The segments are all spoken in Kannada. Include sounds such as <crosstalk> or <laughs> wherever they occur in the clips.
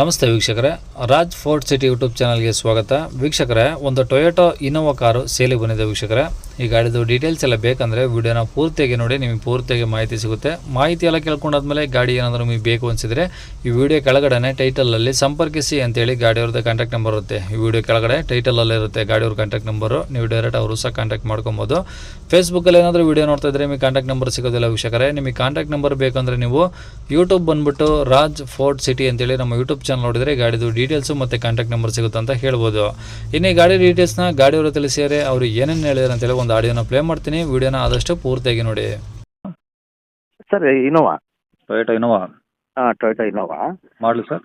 ನಮಸ್ತೆ ವೀಕ್ಷಕರೇ, ರಾಜ್ ಫೋರ್ಟ್ ಸಿಟಿ ಯೂಟ್ಯೂಬ್ ಚಾನಲ್ಗೆ ಸ್ವಾಗತ. ವೀಕ್ಷಕರೇ, ಒಂದು ಟೊಯೋಟೋ ಇನೋವಾ ಕಾರು ಸೇಲಿಗೆ ಬಂದಿದೆ ವೀಕ್ಷಕರೇ. ಈ ಗಾಡಿದು ಡೀಟೇಲ್ಸ್ ಎಲ್ಲ ಬೇಕಂದರೆ ವಿಡಿಯೋನ ಪೂರ್ತಿಯಾಗಿ ನೋಡಿ, ನಿಮಗೆ ಪೂರ್ತಿಯಾಗಿ ಮಾಹಿತಿ ಸಿಗುತ್ತೆ. ಮಾಹಿತಿ ಎಲ್ಲ ಕೇಳ್ಕೊಂಡಾದ್ಮೇಲೆ ಗಾಡಿ ಏನಾದರೂ ನಿಮಗೆ ಬೇಕು ಅನಿಸಿದರೆ ಈ ವಿಡಿಯೋ ಕೆಳಗಡೆ ಟೈಟಲಲ್ಲಿ ಸಂಪರ್ಕಿಸಿ ಅಂತೇಳಿ ಗಾಡಿಯವ್ರದ್ದು ಕಾಂಟ್ಯಾಕ್ಟ್ ನಂಬರ್ ಇರುತ್ತೆ. ಈ ವಿಡಿಯೋ ಕೆಳಗಡೆ ಟೈಟಲಲ್ಲೇ ಇರುತ್ತೆ ಗಾಡಿಯವ್ರ ಕಾಂಟ್ಯಾಕ್ಟ್ ನಂಬರು ನೀವು ಡೈರೆಕ್ಟ್ ಅವರು ಸಹ ಕಾಂಟ್ಯಾಕ್ಟ್ ಮಾಡ್ಕೊಬೋದು. ಫೇಸ್ಬುಕ್ಕಲ್ಲಿ ಏನಾದರೂ ವಿಡಿಯೋ ನೋಡ್ತಾ ಇದ್ರೆ ನಿಮಗೆ ಕಾಂಟ್ಯಾಕ್ಟ್ ನಂಬರ್ ಸಿಗೋದಿಲ್ಲ ವೀಕ್ಷಕರೇ. ನಿಮಗೆ ಕಾಂಟ್ಯಾಕ್ಟ್ ನಂಬರ್ ಬೇಕಂದ್ರೆ ನೀವು ಯೂಟ್ಯೂಬ್ ಬಂದುಬಿಟ್ಟು ರಾಜ್ ಫೋರ್ಟ್ ಸಿಟಿ ಅಂತೇಳಿ ನಮ್ಮ ಯೂಟ್ಯೂಬ್ ಚಾನಲ್ ನೋಡಿದರೆ ಗಾಡಿದು ಡೀಟೇಲ್ಸು ಮತ್ತು ಕಾಂಟ್ಯಾಕ್ಟ್ ನಂಬರ್ ಸಿಗುತ್ತೆ ಅಂತ ಹೇಳ್ಬೋದು. ಇನ್ನು ಈ ಗಾಡಿ ಡೀಟೇಲ್ಸ್ನ ಗಾಡಿಯವರು ತಿಳಿಸಿದರೆ ಅವರು ಏನೇನು ಹೇಳಿದಾರೆ ಅಂತೇಳಿ ಒಂದು ಆಡಿಯೋನ ಪ್ಲೇ ಮಾಡ್ತೀನಿ ವಿಡಿಯೋನ ಆದಷ್ಟು ಪೂರ್ತಿಯಾಗಿ ನೋಡಿ. Sir Innova? Toyota Innova? ಹಾಂ ಟೊಯೋಟಾ ಇನೋವಾ. Model sir?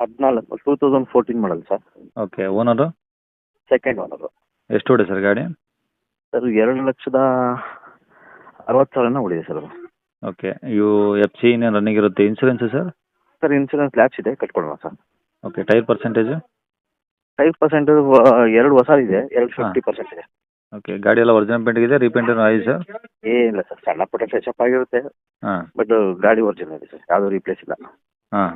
ಹದಿನಾಲ್ಕು two thousand fourteen model sir. Okay owner? Second owner ಎಷ್ಟು ಹೊಡೆ ಸರ್ ಗಾಡಿ? ಸರ್ ಎರಡು ಲಕ್ಷದ ಅರವತ್ತು ಸಾವಿರನ ಉಳಿದೆ ಸರ್ ಅದು. ಓಕೆ ಇವು ಎಫ್ ಸಿ ಇನ್ನೇನು ರನ್ನಿಂಗ್ ಇರುತ್ತೆ insurance sir? Sir insurance lapse ಇದೆ ಕಟ್ಕೊಡೋಣ sir. Okay tyre percentage tyre percentage ಎರಡು ಹೊಸ ಇದೆ ಎರಡು ಫಿಫ್ಟಿ ಪರ್ಸೆಂಟ್ ಇದೆ. ಓಕೆ ಗಾಡಿ ಎಲ್ಲ ಒರಿಜಿನಲ್ ಪೇಂಟ್ ಇದೆ ರೀಪೇಂಟ್ ಏನು ಆಗಿದೆ ಸರ್ ಏನಿಲ್ಲ ಸರ್ ಸಣ್ಣ ಪುಟ್ಟ ಫ್ರೆಶ್ ಅಪ್ ಆಗಿರುತ್ತೆ. ಹಾಂ. ಬಟ್ ಗಾಡಿ ಒರಿಜಿನಲ್ ಇದೆ ಸರ್ ಯಾವುದೂ ರೀಪ್ಲೇಸ್ ಇಲ್ಲ. ಹಾಂ.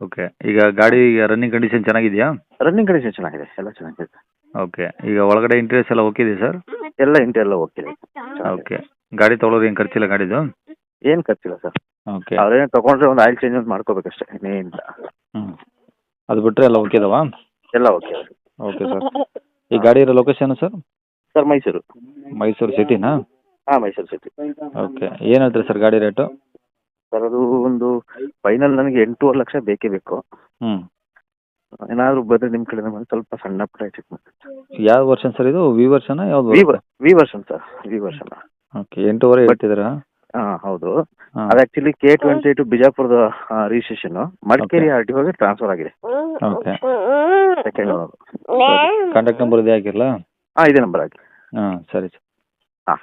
ಓಕೆ ಈಗ ಗಾಡಿ ರನ್ನಿಂಗ್ ಕಂಡೀಷನ್ ಚೆನ್ನಾಗಿದೆಯಾ? ರನ್ನಿಂಗ್ ಕಂಡೀಷನ್ ಚೆನ್ನಾಗಿದೆ ಎಲ್ಲ ಚೆನ್ನಾಗಿದೆ. ಓಕೆ ಈಗ ಒಳಗಡೆ ಇಂಟೀರಿಯರ್ಸ್ ಎಲ್ಲ ಓಕೆ ಇದೆ ಸರ್ ಎಲ್ಲ ಇಂಟೀರಿಯರ್ ಎಲ್ಲ ಓಕೆ ಓಕೆ ಗಾಡಿ ತೊಗೊಳೋದು ಏನು ಖರ್ಚಿಲ್ಲ ಗಾಡಿದು? ಏನು ಖರ್ಚಿಲ್ಲ ಸರ್ ಓಕೆ ಅವ್ರೇನು ತೊಗೊಂಡ್ರೆ ಒಂದು ಆಯಿಲ್ ಚೇಂಜ್ ಒಂದು ಮಾಡ್ಕೋಬೇಕಷ್ಟೇ ಇನ್ನೇನಿಲ್ಲ. ಹ್ಞೂ ಅದು ಬಿಟ್ಟರೆ ಎಲ್ಲ ಓಕೆ ಇದಾವಾ? ಎಲ್ಲ ಓಕೆ ಓಕೆ ಸರ್ <laughs> ಈ ಗಾಡಿ ಇರೋ location sir sir Mysuru. Mysuru ಸಿಟಿನಾ? ಹಾಂ ಮೈಸೂರು ಸಿಟಿ ಓಕೆ ಏನು ಹೇಳ್ತೀರಿ ಸರ್ ಗಾಡಿ ರೇಟು ಸರ್ ಅದು ಒಂದು ಫೈನಲ್ ನನಗೆ ಎಂಟೂವರೆ ಲಕ್ಷ ಬೇಕೇ ಬೇಕು. ಹ್ಞೂ ಏನಾದರೂ ಬಂದರೆ ನಿಮ್ಮ ಕಡೆ ಸ್ವಲ್ಪ ಸಣ್ಣ ಪುಟ್ಟ ಚೆಕ್ ಮಾಡಿ ಯಾವ ವರ್ಷನ್ ಸರ್ ಇದು? ವಿ ವರ್ಷನ ಯಾವ್ದು V V version sir V ವರ್ಷನ ಓಕೆ ಎಂಟೂವರೆ ಹೇಳ್ತಿದ್ದೀರಾ? ಹಾಂ ಹೌದು. ಹಾಂ. ಅದು ಆ್ಯಕ್ಚುಲಿ ಕೆ ಟ್ವೆಂಟಿ ಟು ಬಿಜಾಪುರದ ರಿಜಿಸ್ಟ್ರೇಷನ್ ಮಡಿಕೇರಿ ಆರ್ ಟಿ ಒಗೆ ಟ್ರಾನ್ಸ್ಫರ್ ಆಗಿದೆ. ಓಕೆ ಸೆಕೆಂಡ್ ಕಾಂಟ್ಯಾಕ್ಟ್ ನಂಬರ್ ಇದೆ ಹಾಕಿರಲಾ ಹಾಂ ಇದೆ ನಂಬರ್ ಹಾಕಿ. ಹಾಂ ಸರಿ ಸರ್. ಹಾಂ.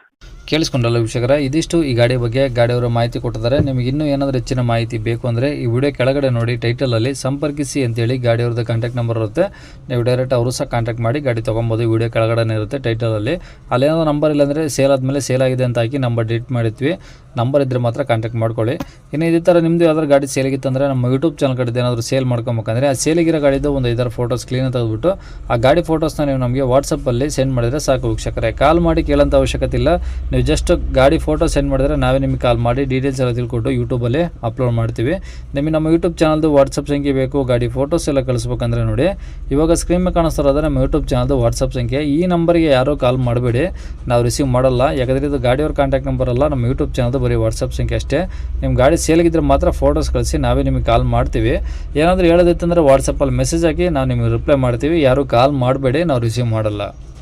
ಕೇಳಿಸ್ಕೊಂಡಲ್ಲ ವೀಕ್ಷಕರ, ಇದಿಷ್ಟು ಈ ಗಾಡಿ ಬಗ್ಗೆ ಗಾಡಿಯವರು ಮಾಹಿತಿ ಕೊಟ್ಟಿದ್ದಾರೆ. ನಿಮಗೆ ಇನ್ನೂ ಏನಾದರೂ ಹೆಚ್ಚಿನ ಮಾಹಿತಿ ಬೇಕು ಅಂದರೆ ಈ ವಿಡಿಯೋ ಕೆಳಗಡೆ ನೋಡಿ ಟೈಟಲಲ್ಲಿ ಸಂಪರ್ಕಿಸಿ ಅಂತೇಳಿ ಗಾಡಿಯವ್ರದ್ದು ಕಾಂಟ್ಯಾಕ್ಟ್ ನಂಬರ್ ಇರುತ್ತೆ. ನೀವು ಡೈರೆಕ್ಟ್ ಅವರು ಸಹ ಕಾಂಟ್ಯಾಕ್ಟ್ ಮಾಡಿ ಗಾಡಿ ತೊಗೊಬೋದು, ಈ ವಿಡಿಯೋ ಕೆಳಗಡೆ ಇರುತ್ತೆ ಟೈಟಲಲ್ಲಿ ಅಲ್ಲೇನೋ ನಂಬರ್ ಇಲ್ಲಾಂದರೆ ಸೇಲ್ ಆದಮೇಲೆ ಸೇಲ್ ಆಗಿದೆ ಅಂತ ಹಾಕಿ ನಂಬರ್ ಡಿಲೀಟ್ ಮಾಡಿದ್ವಿ. ನಂಬರ್ ಇದ್ದರೆ ಮಾತ್ರ ಕಾಂಟ್ಯಾಕ್ಟ್ ಮಾಡ್ಕೊಳ್ಳಿ. ಇನ್ನು ಇದೇ ಥರ ನಿಮ್ಮದು ಯಾವ್ದಾದ್ರು ಗಾಡಿ ಸೇಲಿಗಿತ್ತಂದರೆ ನಮ್ಮ ಯೂಟ್ಯೂಬ್ ಚಾನಲ್ ಕಡೆ ಏನಾದರೂ ಸೇಲ್ ಮಾಡ್ಕೊಬೇಕಂದ್ರೆ ಆ ಸೇಲಿಗಿರೋ ಗಾಡಿದು ಒಂದು ಐದಾರು ಫೋಟೋಸ್ ಕ್ಲೀನ್ ತೆಗೆದುಬಿಟ್ಟು ಆ ಗಾಡಿ ಫೋಟೋಸ್ನ ನೀವು ನಮಗೆ ವಾಟ್ಸಪ್ಪಲ್ಲಿ ಸೆಂಡ್ ಮಾಡಿದರೆ ಸಾಕು ವೀಕ್ಷಕರೇ. ಕಾಲ್ ಮಾಡಿ ಕೇಳೋಂಥ ಅವಶ್ಯಕತೆ ಇಲ್ಲ. ನೀವು ಜಸ್ಟ್ ಗಾಡಿ ಫೋಟೋ ಸೆಂಡ್ ಮಾಡಿದ್ರೆ ನಾವೇ ನಿಮಗೆ ಕಾಲ್ ಮಾಡಿ ಡೀಟೇಲ್ಸ್ ಎಲ್ಲ ತಿಳ್ಕೊಟ್ಟು ಯೂಟ್ಯೂಬಲ್ಲೇ ಅಪ್ಲೋಡ್ ಮಾಡ್ತೀವಿ. ನಿಮಗೆ ನಮ್ಮ ಯೂಟ್ಯೂಬ್ ಚಾನಲ್ದು ವಾಟ್ಸಪ್ ಸಂಖ್ಯೆ ಬೇಕು, ಗಾಡಿ ಫೋಟೋಸ್ ಎಲ್ಲ ಕಳಿಸ್ಬೇಕಂದ್ರೆ ನೋಡಿ. ಇವಾಗ ಸ್ಕ್ರೀನ್ ಮೇಲೆ ನಮ್ಮ ಯೂಟ್ಯೂಬ್ ಚಾನಲ್ದು ವಾಟ್ಸಪ್ ಸಂಖ್ಯೆ. ಈ ನಂಬರ್ಗೆ ಯಾರೂ ಕಾಲ್ ಮಾಡಬೇಡಿ. ನಾವು ರಿಸೀವ್ ಮಾಡಲ್ಲ. ಯಾಕಂದರೆ ಇದು ಗಾಡಿಯವ್ರ ಕಾಂಟ್ಯಾಕ್ಟ್ ನಂಬರ್ ಅಲ್ಲ, ನಮ್ಮ ಯೂಟ್ಯೂಬ್ ಚಾನಲ್ದು ಬರೀ ವಾಟ್ಸಪ್ ಸಂಖ್ಯೆ ಅಷ್ಟೇ. ನಿಮ್ಮ ಗಾಡಿ ಸೇಲ್ಗಿದ್ರೆ ಮಾತ್ರ ಫೋಟೋಸ್ ಕಳಿಸಿ, ನಾವೇ ನಿಮಗೆ ಕಾಲ್ ಮಾಡ್ತೀವಿ. ಏನಾದರೂ ಹೇಳೋದಿತ್ತಂದರೆ ವಾಟ್ಸಪ್ಪಲ್ಲಿ ಮೆಸೇಜ್ ಹಾಕಿ ನಾವು ನಿಮಗೆ ರಿಪ್ಲೈ ಮಾಡ್ತೀವಿ. ಯಾರೂ ಕಾಲ್ ಮಾಡಬೇಡಿ, ನಾವು ರಿಸೀವ್ ಮಾಡಲ್ಲ.